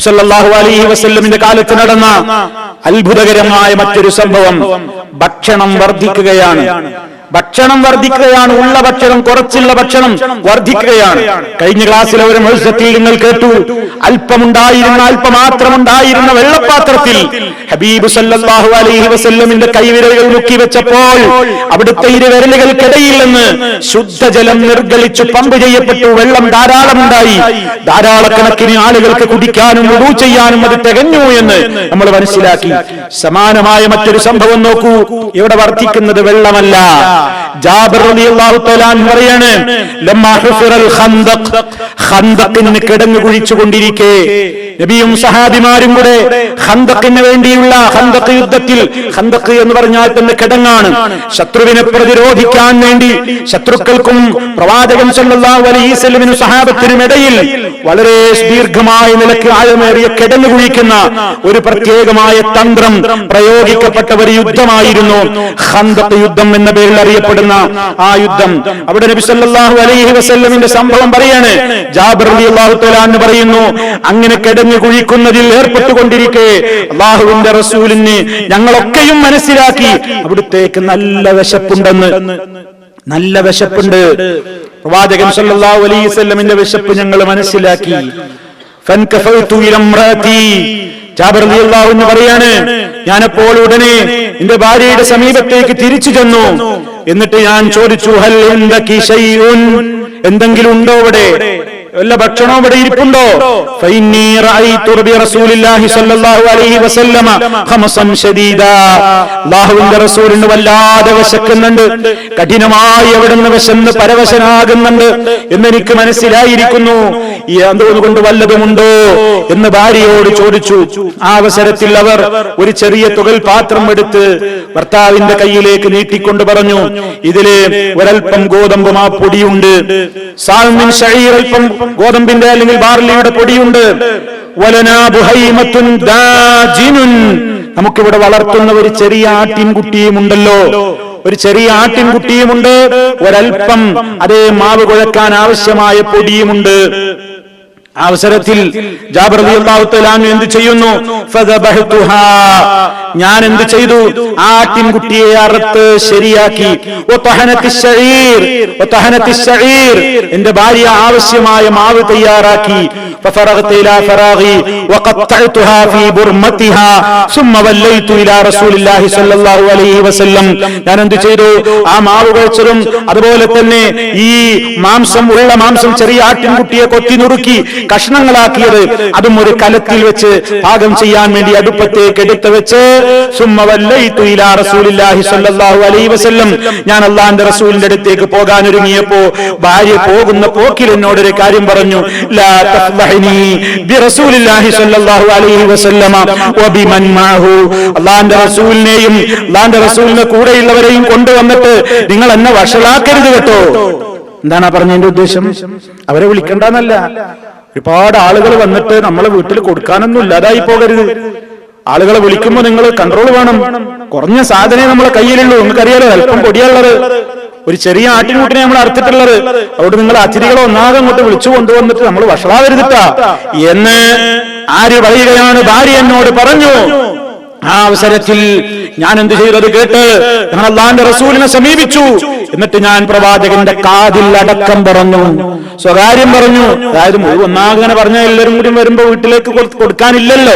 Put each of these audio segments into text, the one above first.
നബ്സല്ലാഹു അലൈഹി വസ്ല്ലമിന്റെ കാലത്ത് നടന്ന അത്ഭുതകരമായ മറ്റൊരു സംഭവം ഭക്ഷണം വർദ്ധിക്കുകയാണ്. ഭക്ഷണം വർദ്ധിക്കുകയാണ്. ഉള്ള ഭക്ഷണം കുറച്ചുള്ള ഭക്ഷണം വർദ്ധിക്കുകയാണ്. കഴിഞ്ഞ ക്ലാസ്സിൽ ഒരു മത്സരത്തിൽ നിങ്ങൾ കേട്ടു. അല്പമുണ്ടായിരുന്ന അല്പമാത്രം മാത്രമുണ്ടായിരുന്ന വെള്ളപ്പാത്രത്തിൽ ഹബീബ് സല്ലല്ലാഹു അലൈഹി വസല്ലമിന്റെ കൈവിരലുകൾ മുക്കി വെച്ചപ്പോൾ അവിടുത്തെ ഇരുവിരലുകൾക്കിടയിൽ നിന്ന് ശുദ്ധജലം നിർഗളിച്ചു പമ്പ് ചെയ്യപ്പെട്ടു. വെള്ളം ധാരാളമുണ്ടായി. ധാരാളക്കണക്കിന് ആളുകൾക്ക് കുടിക്കാനും ഉദു ചെയ്യാനും അത് തികഞ്ഞു എന്ന് നമ്മൾ മനസ്സിലാക്കി. സമാനമായ മറ്റൊരു സംഭവം നോക്കൂ. ഇവിടെ വർദ്ധിക്കുന്നത് വെള്ളമല്ല. ജാബിർ റളിയല്ലാഹു തആല പറയാണ് ലമ്മാ ഹുഫിറൽ ഖന്ദഖ്. ഖന്ദഖിന് കിടങ്ങ് കുഴിച്ചുകൊണ്ടിരിക്കെ. നബിയും സഹാബിമാരും കൂടെ ഖന്ദഖിന് വേണ്ടിയുള്ള ഹന്തക്ക് യുദ്ധത്തിൽ ഹന്തക്ക് എന്ന് പറഞ്ഞാൽ തന്നെ കിടങ്ങാണ്. ശത്രുവിനെ പ്രതിരോധിക്കാൻ വേണ്ടി ശത്രുക്കൾക്കും പ്രവാചകൻ സല്ലല്ലാഹു അലൈഹി വസല്ലമിനും സഹാബത്തിനും ഇടയിൽ വളരെ ദീർഘമായ നിലയ്ക്ക് ആഴമേറിയ കിടന്നു കുഴിക്കുന്ന ഒരു പ്രത്യേകമായ തന്ത്രം പ്രയോഗിക്കപ്പെട്ട ഒരു യുദ്ധമായിരുന്നു ഹന്തക്ക് യുദ്ധം എന്ന പേരിൽ അറിയപ്പെടുന്ന ആ യുദ്ധം. അവിടെ നബി സല്ലല്ലാഹു അലൈഹി വസല്ലമിന്റെ സംഭവം പറയാണ്. ജാബിർ റളിയല്ലാഹു പറയുന്നു അങ്ങനെ കിടന്നു കുഴിക്കുന്നതിൽ ഏർപ്പെട്ടുകൊണ്ടിരിക്കെ അള്ളാഹുവിന്റെ റസൂലിന് ഞങ്ങളൊക്കെയും മനസ്സിലാക്കി അവിടുത്തേക്ക് നല്ല വിശപ്പുണ്ടെന്ന്. നല്ല വിശപ്പുണ്ട്. പ്രവാചകൻ സല്ലല്ലാഹു അലൈഹി വസല്ലമിന്റെ വിശപ്പ് ഞങ്ങൾ മനസ്സിലാക്കി. ഫൻകഫൗതു ഇലംറാതി ജാബിർ റളിയല്ലാഹു പറയാണ് ഞാനപ്പോൾ ഉടനെ എന്റെ ഭാര്യയുടെ സമീപത്തേക്ക് തിരിച്ചു ചെന്നു. എന്നിട്ട് ഞാൻ ചോദിച്ചു ഹൽ എന്തെങ്കിലും ഉണ്ടോ ഇവിടെ വല്ല ഭക്ഷണവും ഇവിടെ ഇരിപ്പുണ്ടോ? വല്ലാതെ വിശക്കുന്നുണ്ട്. കഠിനമായി അവിടെ നിന്ന് വശന്ന് പരവശനാകുന്നുണ്ട് എന്നെനിക്ക് മനസ്സിലായിരിക്കുന്നു. ഈ വല്ലതുമുണ്ടോ എന്ന് ഭാര്യയോട് ചോദിച്ചു. ആ അവസരത്തിൽ അവർ ഒരു ചെറിയ തുകൽ പാത്രം എടുത്ത് ഭർത്താവിന്റെ കയ്യിലേക്ക് നീട്ടിക്കൊണ്ട് പറഞ്ഞു ഇതിൽ ഒരൽപ്പം ഗോതമ്പും ആ പൊടിയുണ്ട്. സാൽമിൻ അല്പം ഗോതമ്പിന്റെ അല്ലെങ്കിൽ ബാർലിയുടെ പൊടിയുണ്ട്. നമുക്കിവിടെ വളർത്തുന്ന ഒരു ചെറിയ ആട്ടിൻകുട്ടിയും ഉണ്ടല്ലോ ഒരു ചെറിയ ആട്ടിൻകുട്ടിയുമുണ്ട്. ഒരൽപ്പം അതേ മാവ് കുഴക്കാൻ ആവശ്യമായ പൊടിയുമുണ്ട്. അവസരത്തിൽ എന്ത് ചെയ്യുന്നു? ഞാൻ എന്ത് ചെയ്തു? ആട്ടിൻകുട്ടിയെ അറുത്ത് ശരിയാക്കി. എന്റെ ഭാര്യ ആവശ്യമായ മാവ് തയ്യാറാക്കി. ففرغت الى فراغي وقطعتها في برمتها ثم وليت الى رسول الله صلى الله عليه وسلم ഞാൻ എന്ത് ചെയ്തു ആ മാവ് കഴിച്ചതും അതുപോലെ തന്നെ ഈ മാംസം ഉള്ള മാംസം ചെറിയ ആട്ടിൻകുട്ടിയെ കൊത്തി നുറുക്കി കഷ്ണങ്ങളാക്കിയത് അതും ഒരു കലത്തിൽ വെച്ച് പാകം ചെയ്യാൻ വേണ്ടി അടുപ്പത്തേക്ക് എടുത്ത് വെച്ച് സുമ്മ വല്ലൈതു ഇലാ റസൂലില്ലാഹി സ്വല്ലല്ലാഹു അലൈഹി വസല്ലം ഞാൻ അള്ളാഹിന്റെ റസൂലിന്റെ അടുത്തേക്ക് പോകാൻ ഒരുങ്ങിയപ്പോ ഭാര്യ പോകുന്ന പോക്കിൽ എന്നോട് ഒരു കാര്യം പറഞ്ഞു ലാ റസൂലിനെയും റസൂലിന്റെ കൂടെയുള്ളവരെയും കൊണ്ടുവന്നിട്ട് നിങ്ങൾ എന്നെ വഷളാക്കരുത് കേട്ടോ. എന്താണ് പറഞ്ഞ പറഞ്ഞതിന്റെ ഉദ്ദേശം? അവരെ വിളിക്കണ്ടെന്നല്ല. ഒരുപാട് ആളുകൾ വന്നിട്ട് നമ്മളെ വീട്ടിൽ കൊടുക്കാനൊന്നും ഇല്ലാതായി പോകരുത്. ആളുകളെ വിളിക്കുമ്പോൾ നിങ്ങൾ കൺട്രോൾ വേണം. കുറഞ്ഞ സാധനമേ നമ്മളെ കയ്യിലുള്ളൂ. നിങ്ങൾക്കറിയാലോ അല്പം പൊടിയുള്ളത് ഒരു ചെറിയ ആട്ടിൻകൂട്ടിനെ നമ്മൾ അറുത്തിട്ടുള്ളത്. അവിടെ നിങ്ങൾ അതിഥികളെ ഒന്നാകെ അങ്ങോട്ട് വിളിച്ചു കൊണ്ടുവന്നിട്ട് നമ്മൾ വഷളാവരുതിട്ടാ എന്ന് ആര് പറയുകയാണ്? ഭാര്യ എന്നോട് പറഞ്ഞു ആ അവസരത്തിൽ ഞാൻ എന്ത് ചെയ്തത് കേട്ട് ഞാൻ അള്ളാന്റെ റസൂലിനെ സമീപിച്ചു. എന്നിട്ട് ഞാൻ പ്രവാചകന്റെ കാതിൽ അടക്കം പറഞ്ഞു. സ്വകാര്യം പറഞ്ഞു. അതായത് ഒന്നാകങ്ങനെ പറഞ്ഞ എല്ലാവരും കൂടി വരുമ്പോ വീട്ടിലേക്ക് കൊടു- കൊടുക്കാനില്ലല്ലോ.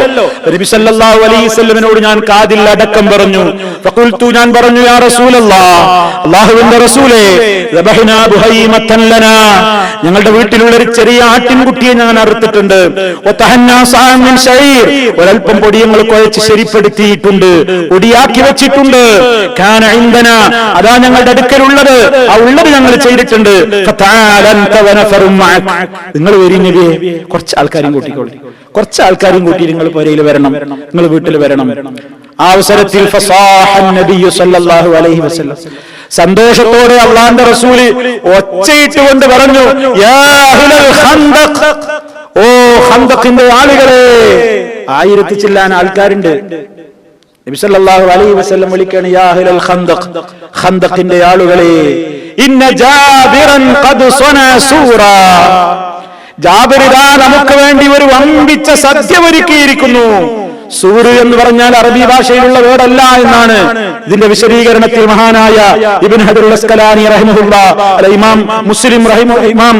നബി സല്ലല്ലാഹു അലൈഹി വസല്ലമിനോട് ഞാൻ കാതിൽ അടക്കം പറഞ്ഞു. ഫഖുൽതു ഞാൻ പറഞ്ഞു യാ റസൂലല്ലാഹ് അല്ലാഹുവിന്റെ റസൂലേ ദബഹ്നാ ബുഹൈമത്തൻ ലനാ. ഞങ്ങളുടെ വീട്ടിലുള്ള ഒരു ചെറിയ ആട്ടിൻകുട്ടിയെ ഞാൻ അറുത്തിട്ടുണ്ട്. ഒരൽപ്പം പൊടി ഞങ്ങൾ കുഴച്ച് ശരിപ്പെടുത്തിയിട്ടുണ്ട്. പൊടിയാക്കി വെച്ചിട്ടുണ്ട്. അതാ ഞങ്ങളുടെ അടുക്കലുള്ളത്. ആ ഉള്ളത് ഞങ്ങൾ ചെയ്തിട്ടുണ്ട്. നിങ്ങൾ വരി നബിയെ കുറച്ച് ആൾക്കാരും കൂട്ടിക്കോളി. കുറച്ച് ആൾക്കാരും കൂട്ടി നിങ്ങൾ പുരയിൽ വരണം. നിങ്ങൾ വീട്ടിൽ വരണം. ആ അവസരത്തിൽ സന്തോഷത്തോടെ അള്ളാന്റെ റസൂൽ ഒച്ചയിട്ടുകൊണ്ട് പറഞ്ഞു ഓ ഹന്തക്കിന്റെ ആളുകളെ ആയിരത്തി ചില്ലാൻ ആൾക്കാരുണ്ട്. നബി സല്ലല്ലാഹു അലൈഹി വസല്ലം വിളിക്കാണ് യാ അഹ്ലൽ ഖന്ദഖ് ഖന്ദഖിന്റെ ആളുകളെ ഇന്ന ജാബിറൻ ജാബിരിതാ നമുക്ക് വേണ്ടി ഒരു വമ്പിച്ച സദ്യ ഒരുക്കിയിരിക്കുന്നു. സൂര് എന്ന് പറഞ്ഞാൽ അറബി ഭാഷയിലുള്ള വേർഡല്ല എന്നാണ്. ഇതിന്റെ വിശദീകരണത്തിൽ മഹാനായ ഇബിൻ ഹദുൽ അസ്കലാനി റഹിമഹുല്ല അല്ല ഇമാം മുസ്ലിം റഹിമ ഇമാം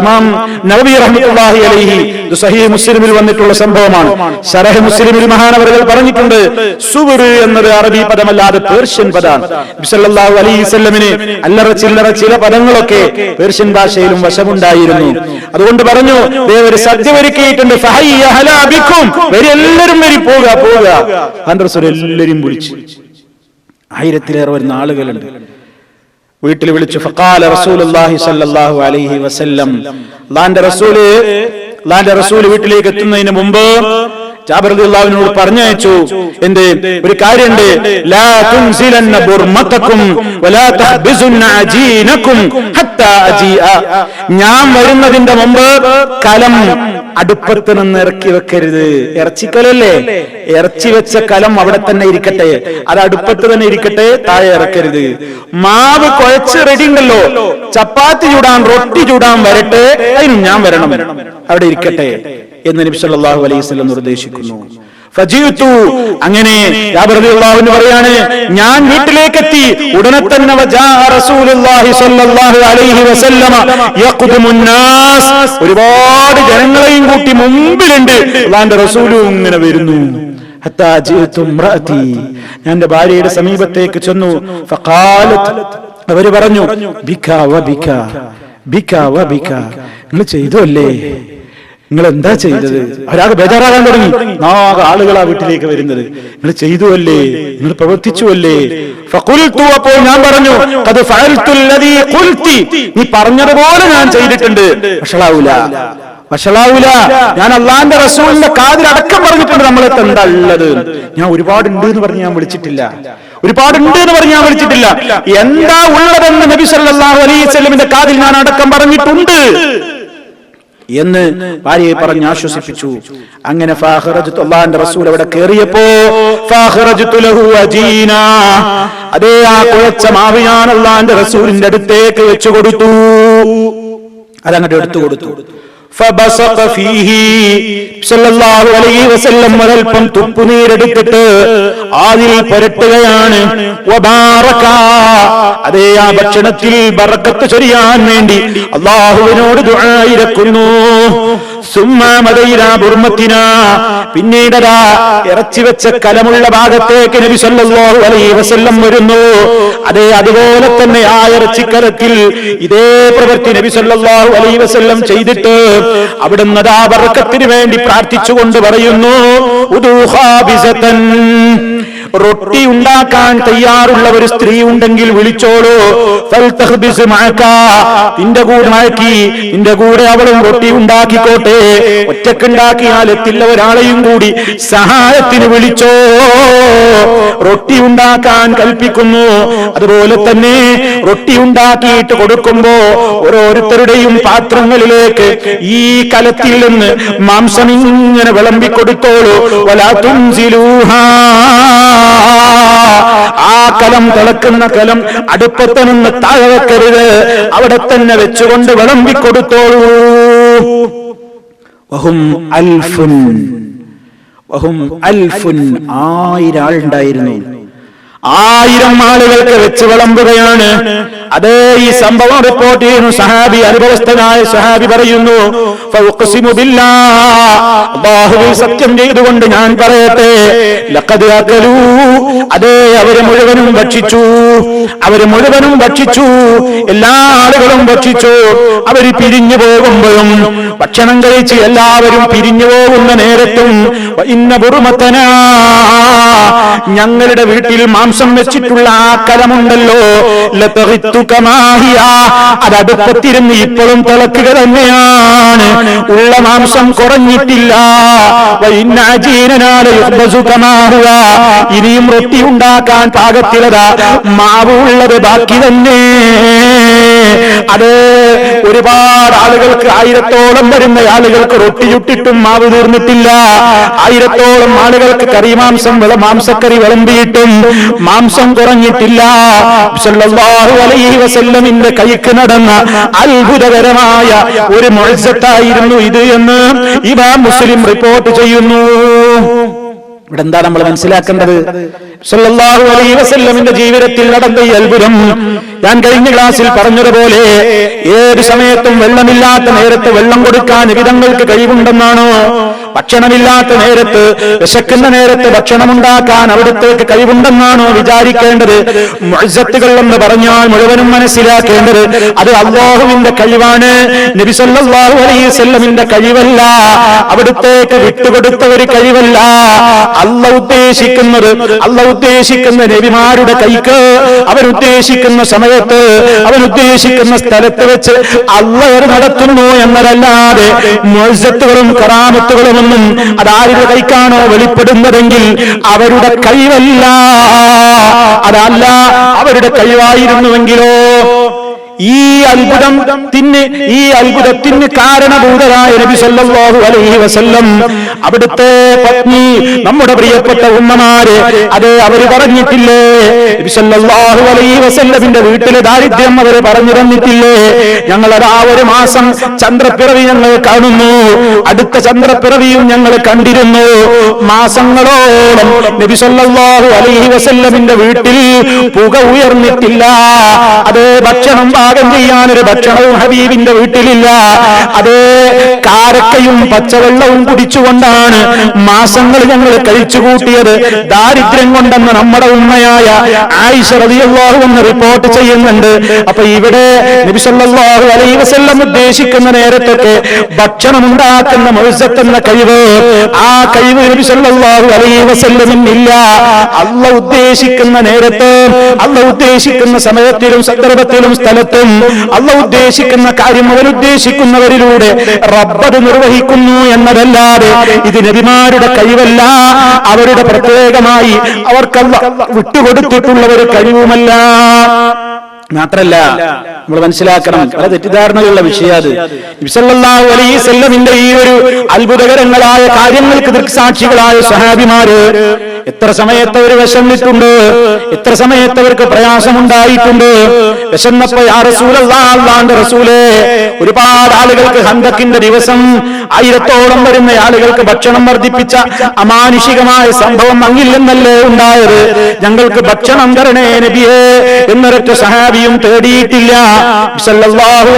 ഇമാം നബി റഹ്മത്തുള്ളാഹി അലൈഹി. സഹീഹ് മുസ്ലിമിൽ വന്നിട്ടുള്ള സംഭവമാണ്. ശരഹ് മുസ്ലിമിൽ മഹാനവറുകൾ പറഞ്ഞിട്ടുണ്ട് സുവറ് എന്നത് അറബി പദമല്ലാതെ പേർഷ്യൻ പദമാണ് നബി അലൈഹി വസല്ലമിന് അല്ലറ ചില്ലറ ചില പദങ്ങളൊക്കെ പേർഷ്യൻ ഭാഷയിലും വശമുണ്ടായിരുന്നു. അതുകൊണ്ട് പറഞ്ഞു ദേ ഒരു സദ്യ ഒരുക്കിയിട്ടുണ്ട്. എല്ലാവരും വരി പോവുക പോവുക. അന്റെ എല്ലാരും വിളിച്ചു. ആയിരത്തിലേറെ വരുന്ന ആളുകളുണ്ട് വീട്ടിൽ വിളിച്ചു ഫഖാല റസൂലുള്ളാഹി സല്ലല്ലാഹു അലൈഹി വസല്ലം. അല്ലാഹുവിന്റെ റസൂൽ അല്ലാഹുവിന്റെ റസൂൽ വീട്ടിലേക്ക് എത്തുന്നതിന് മുമ്പ് ജാബിർ റളിയല്ലാഹുവിനോട് പറഞ്ഞയച്ചു. എന്ത്? ഒരു കാര്യമുണ്ട്. ലാ തുൻസിലന്ന ബുർമതകും വലാ തഹ്ബിസുന്ന അജീനകും ഹത്താ അജീഅ. ഞാൻ വരുന്നതിന്റെ മുമ്പ് കലം അടുപ്പത്ത് നിന്ന് ഇറക്കി വെക്കരുത്. ഇറച്ചിക്കലല്ലേ? ഇറച്ചി വെച്ച കലം അവിടെ തന്നെ ഇരിക്കട്ടെ. അത് അടുപ്പത്ത് തന്നെ ഇരിക്കട്ടെ താഴെ ഇറക്കരുത്. മാവ് കുഴച്ച് റെഡി ഉണ്ടല്ലോ. ചപ്പാത്തി ചൂടാൻ റൊട്ടി ചൂടാൻ വരട്ടെ. അതിനും ഞാൻ വരണം. അവിടെ ഇരിക്കട്ടെ എന്ന് നബി സല്ലല്ലാഹു അലൈഹി വസല്ലം നിർദ്ദേശിക്കുന്നു. ഫജീതു അങ്ങനെ പറയാണ് ഞാൻ വീട്ടിലേക്ക് എത്തി ഉടനെ തന്നെ റസൂലുള്ളാഹി അലൈഹി വസല്ലമ ഒരുപാട് ജനങ്ങളെയും കൂട്ടി മുമ്പിലുണ്ട്. അള്ളാന്റെ റസൂലും ഇങ്ങനെ വരുന്നു. ഞാൻ എന്റെ ഭാര്യയുടെ സമീപത്തേക്ക് ചെന്നു. അവർ പറഞ്ഞു ബിക വ ബിക ബിക്ക വ ബിക. നിങ്ങൾ ചെയ്തു അല്ലേ നിങ്ങൾ എന്താ ചെയ്തത്? അവരാകെ ബേജാറാകാൻ തുടങ്ങി. നാല് ആളുകളാ വീട്ടിലേക്ക് വരുന്നത്. നിങ്ങൾ ചെയ്തു അല്ലേ നിങ്ങൾ പ്രവർത്തിച്ചു അല്ലേ അപ്പോൾ ഞാൻ പറഞ്ഞു അത് നീ പറഞ്ഞതുപോലെ ഞാൻ ചെയ്തിട്ടുണ്ട്. വഷളാവൂല. വഷളാവൂല. ഞാൻ അള്ളാന്റെ റസൂലിന്റെ കാതിൽ അടക്കം പറഞ്ഞിട്ടുണ്ട് നമ്മളെ എന്താ ഞാൻ ഒരുപാട് ഉണ്ട് എന്ന് പറഞ്ഞ് ഞാൻ വിളിച്ചിട്ടില്ല. ഒരുപാടുണ്ട് എന്ന് പറഞ്ഞ് ഞാൻ വിളിച്ചിട്ടില്ല. എന്താ ഉള്ളതെന്ന് നബി സല്ലല്ലാഹു അലൈഹി സ്വലമിന്റെ കാതിൽ ഞാൻ അടക്കം പറഞ്ഞിട്ടുണ്ട്. എന്ന് ഭാര്യയെ പറഞ്ഞ് ആശ്വസിപ്പിച്ചു. അങ്ങനെ അള്ളാന്റെ റസൂൽ അവിടെ കയറിയപ്പോ അതേ ആ കുഴച്ച മാവ് ഞാൻ അള്ളാന്റെ റസൂലിന്റെ അടുത്തേക്ക് വെച്ചു കൊടുത്തു. അതങ്ങോട്ട് എടുത്തു കൊടുത്തു. ഒരൽപ്പം തുപ്പുനീരെടുത്തിട്ട് ആദിൽ പുരട്ടുകയാണ്. അതേ ആ ഭക്ഷണത്തിൽ ബറക്കത്ത് ചൊരിയാൻ വേണ്ടി അള്ളാഹുവിനോട് ദുആയിരക്കുന്നു പിന്നീടതാ ഇറച്ചി വെച്ച കലമുള്ള ഭാഗത്തേക്ക് നബി സല്ലല്ലാഹു അലൈഹി വസല്ലം വരുന്നു. അതേ അതുപോലെ തന്നെ ആ ഇറച്ചിക്കലത്തിൽ ഇതേ പ്രവൃത്തി നബി സല്ലല്ലാഹു അലൈഹി വസല്ലം ചെയ്തിട്ട് അവിടുന്ന് ആ വർക്കത്തിന് വേണ്ടി പ്രാർത്ഥിച്ചുകൊണ്ട് പറയുന്നു ഉദൂഹാബിസതൻ റൊട്ടി ഉണ്ടാക്കാൻ തയ്യാറുള്ള ഒരു സ്ത്രീ ഉണ്ടെങ്കിൽ വിളിച്ചോളൂ. നിന്റെ കൂടെ മഴക്കി നിന്റെ കൂടെ അവളും റൊട്ടി ഉണ്ടാക്കിക്കോട്ടെ. ഒറ്റക്കുണ്ടാക്കിയാൽ എത്തില്ല ഒരാളെയും കൂടി. സഹായത്തിന് വിളിച്ചോ. റൊട്ടി ഉണ്ടാക്കാൻ കൽപ്പിക്കുന്നു. അതുപോലെ തന്നെ റൊട്ടി ഉണ്ടാക്കിയിട്ട് കൊടുക്കുമ്പോ ഓരോരുത്തരുടെയും പാത്രങ്ങളിലേക്ക് ഈ കലത്തിൽ നിന്ന് മാംസം ഇങ്ങനെ വിളമ്പിക്കൊടുത്തോളൂ. വലാത്തും ആ കലം തിളക്കുന്ന കലം അടുപ്പത്ത് നിന്ന് താഴെ വെക്കരുത്. അവിടെ തന്നെ വെച്ചുകൊണ്ട് വിളമ്പിക്കൊടുത്തോളൂ വഹും അൽഫുൻ. വഹും ആയിരം ആളുകൾക്ക് വെച്ച് വിളമ്പുകയാണ്. അതേ ഈ സംഭവം റിപ്പോർട്ട് ചെയ്യുന്നു. സഹാബി അനുഭവസ്ഥനായ സഹാബി പറയുന്നു സത്യം ചെയ്തുകൊണ്ട് ഞാൻ പറയട്ടെ. അതേ അവർ മുഴുവനും ഭക്ഷിച്ചു. അവർ മുഴുവനും ഭക്ഷിച്ചു. എല്ലാ ആളുകളും ഭക്ഷിച്ചു. അവർ പിരിഞ്ഞു പോകുമ്പോഴും ഭക്ഷണം കഴിച്ച് എല്ലാവരും പിരിഞ്ഞു പോകുന്ന നേരത്തും ഞങ്ങളുടെ വീട്ടിൽ മാംസം വെച്ചിട്ടുള്ള ആ കലമുണ്ടല്ലോ. അതടുപ്പത്തിരുന്ന് ഇപ്പോഴും തിളക്കുക തന്നെയാണ്. ഉള്ള മാംസം കുറഞ്ഞിട്ടില്ല. ഇനിയും റൊട്ടി ഉണ്ടാക്കാൻ പാകത്തിലതാ. മാവുള്ളത് ബാക്കി തന്നെ. അത്. ഒരുപാട് ആളുകൾക്ക് ആയിരത്തോളം വരുന്ന ആളുകൾക്ക് റൊട്ടി ചുട്ടിട്ടും മാവ് തീർന്നിട്ടില്ല. ആയിരത്തോളം ആളുകൾക്ക് കറിമാംസം മാംസക്കറി വിളമ്പിയിട്ടും മാംസം കുറഞ്ഞിട്ടില്ല. വസല്ലമിന്റെ കൈക്ക് നടന്ന അത്ഭുതകരമായ ഒരു മത്സത്തായിരുന്നു ഇത് എന്ന് ഇവ മുസ്ലിം റിപ്പോർട്ട് ചെയ്യുന്നു. ഇവിടെ എന്താ നമ്മൾ മനസ്സിലാക്കേണ്ടത്? സല്ലല്ലാഹു അലൈഹി ജീവിതത്തിൽ നടന്ന ഈ അത്ഭുതം ഞാൻ കഴിഞ്ഞ ക്ലാസ്സിൽ പറഞ്ഞതുപോലെ ഏത് സമയത്തും വെള്ളമില്ലാത്ത നേരത്ത് വെള്ളം കൊടുക്കാൻ വിധങ്ങൾക്ക് കഴിവുണ്ടെന്നാണോ? ഭക്ഷണമില്ലാത്ത നേരത്ത് വിശക്കുന്ന നേരത്ത് ഭക്ഷണമുണ്ടാക്കാൻ അവിടത്തേക്ക് കഴിവുണ്ടെന്നാണോ വിചാരിക്കേണ്ടത്? മുഅ്സത്തുകൾ എന്ന് പറഞ്ഞാൽ മുഴുവനും മനസ്സിലാക്കേണ്ടത് അത് അള്ളാഹുവിന്റെ കഴിവാണ്. നബി സല്ലല്ലാഹു അലൈഹി വസല്ലമിന്റെ കഴിവല്ല. അവിടുത്തേക്ക് വിട്ടുകൊടുത്ത ഒരു കഴിവല്ല. അല്ല ഉദ്ദേശിക്കുന്നത് അല്ല ഉദ്ദേശിക്കുന്ന നബിമാരുടെ കൈക്ക് അവരുദ്ദേശിക്കുന്ന സമയത്ത് അവരുദ്ദേശിക്കുന്ന സ്ഥലത്ത് വെച്ച് അല്ല അവർ നടത്തുന്നു എന്നതല്ലാതെ മുഴത്തുകളും കറാമത്തുകളുമൊന്നും അതാരുടെ കൈക്കാണോ വെളിപ്പെടുന്നതെങ്കിൽ അവരുടെ കഴിവല്ല. അതല്ല അവരുടെ കഴിവായിരുന്നുവെങ്കിലോ ഈ അത്ഭുതം അത്ഭുതത്തിന് ഈ അത്ഭുതത്തിന് കാരണഭൂതരായ നബി സല്ലല്ലാഹു അലൈഹി വസല്ലം അവിടുത്തെ പത്നി നമ്മുടെ പ്രിയപ്പെട്ട ഉമ്മമാര് അത് അവർ പറഞ്ഞിട്ടില്ലേ? വസല്ലമിന്റെ വീട്ടിലെ ദാരിദ്ര്യം അവർ പറഞ്ഞു തന്നിട്ടില്ലേ? ഞങ്ങൾ അതാ ഒരു മാസം ചന്ദ്രപ്പിറവി ഞങ്ങൾ കാണുന്നു. അടുത്ത ചന്ദ്രപ്പിറവിയും ഞങ്ങൾ കണ്ടിരുന്നു. മാസങ്ങളോളം നബി സല്ലല്ലാഹു അലൈഹി വസല്ലമിന്റെ വീട്ടിൽ പുക ഉയർന്നിട്ടില്ല. അത് ഭക്ഷണം പാകം ചെയ്യാൻ ഒരു ഭക്ഷണവും ഹബീബിന്റെ വീട്ടിലില്ല. അത് കാരക്കയും പച്ചവെള്ളവും കുടിച്ചുകൊണ്ടാണ് മാസങ്ങൾ ഞങ്ങൾ കഴിച്ചു കൂട്ടിയത് ദാരിദ്ര്യം കൊണ്ടെന്ന് നമ്മുടെ ഉമ്മയായ ആയിഷ റളിയല്ലാഹു എന്ന് റിപ്പോർട്ട് ചെയ്യുന്നുണ്ട്. അപ്പൊ ഇവിടെ നബി സല്ലല്ലാഹു അലൈഹി വസല്ലം ഉദ്ദേശിക്കുന്ന നേരത്തൊക്കെ ഭക്ഷണം ഉണ്ടാക്കുന്ന മത്സത്ത് എന്ന കഴിവ് ആ കഴിവ് നബി സല്ലല്ലാഹു അലൈഹി വസല്ലമില്ല അല്ല ഉദ്ദേശിക്കുന്ന നേരത്ത് അല്ല ഉദ്ദേശിക്കുന്ന സമയത്തിലും സന്ദർഭത്തിലും സ്ഥലത്തും അല്ല ഉദ്ദേശിക്കുന്ന കാര്യം അവരുദ്ദേശിക്കുന്നവരിലൂടെ റബ്ബത് നിർവഹിക്കുന്നു എന്നതല്ലാതെ ഇത് നബിമാരുടെ കഴിവല്ല. അവരുടെ പ്രത്യേകമായി അവർക്കല്ല വിട്ടുകൊടുത്തിട്ടുള്ള ഒരു കഴിവുമല്ല. മാത്രല്ല നമ്മൾ മനസ്സിലാക്കണം പല തെറ്റിദ്ധാരണകളുള്ള വിഷയം വസല്ലമിന്റെ ഈ ഒരു അത്ഭുതകരങ്ങളായ കാര്യങ്ങൾക്ക് ദൃക്സാക്ഷികളായ സഹാബിമാര് എത്ര സമയത്ത് അവർ വിശന്നിട്ടുണ്ട് എത്ര സമയത്ത് അവർക്ക് പ്രയാസമുണ്ടായിട്ടുണ്ട്. വിശന്നപ്പോ ആ റസൂലല്ലാന്റെ റസൂലേ ഒരുപാട് ആളുകൾക്ക് ഹന്തക്കിന്റെ ദിവസം ആയിരത്തോളം വരുന്ന ആളുകൾക്ക് ഭക്ഷണം വർദ്ധിപ്പിച്ച അമാനുഷികമായ സംഭവം അങ്ങില്ലെന്നല്ലേ ഉണ്ടായത്? ഞങ്ങൾക്ക് ഭക്ഷണം തരണേ നബിയേ എന്നൊരൊറ്റ സഹാബിയും തേടിയിട്ടില്ല.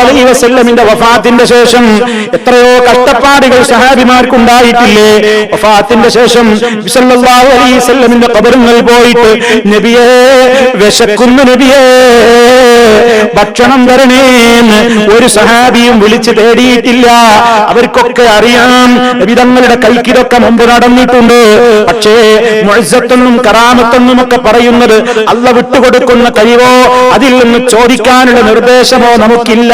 അലൈഹി വസല്ലമിന്റെ വഫാത്തിന്റെ ശേഷം എത്രയോ കഷ്ടപ്പാടുകൾ സഹാബിമാർക്കുണ്ടായിട്ടില്ലേ? വഫാത്തിന്റെ ശേഷം സല്ലല്ലാഹു അലൈഹി വസല്ലമിന്റെ ഖബറുകൾ പോയിട്ട് നബിയെ വിശക്കുന്നു നബിയെ ഭക്ഷണം തരണേന്ന് ഒരു സഹാബിയും വിളിച്ചു തേടിയിട്ടില്ല. അവർക്കൊക്കെ അറിയാം വിധങ്ങളുടെ കൈക്കിതൊക്കെ മുമ്പ് നടന്നിട്ടുണ്ട്. പക്ഷേ മുഴസത്തെന്നും കറാമത്തെന്നും ഒക്കെ പറയുന്നത് അല്ല വിട്ടുകൊടുക്കുന്ന കഴിവോ? അതിൽ നിന്ന് ചോദിക്കാനുള്ള നിർദ്ദേശമോ നമുക്കില്ല.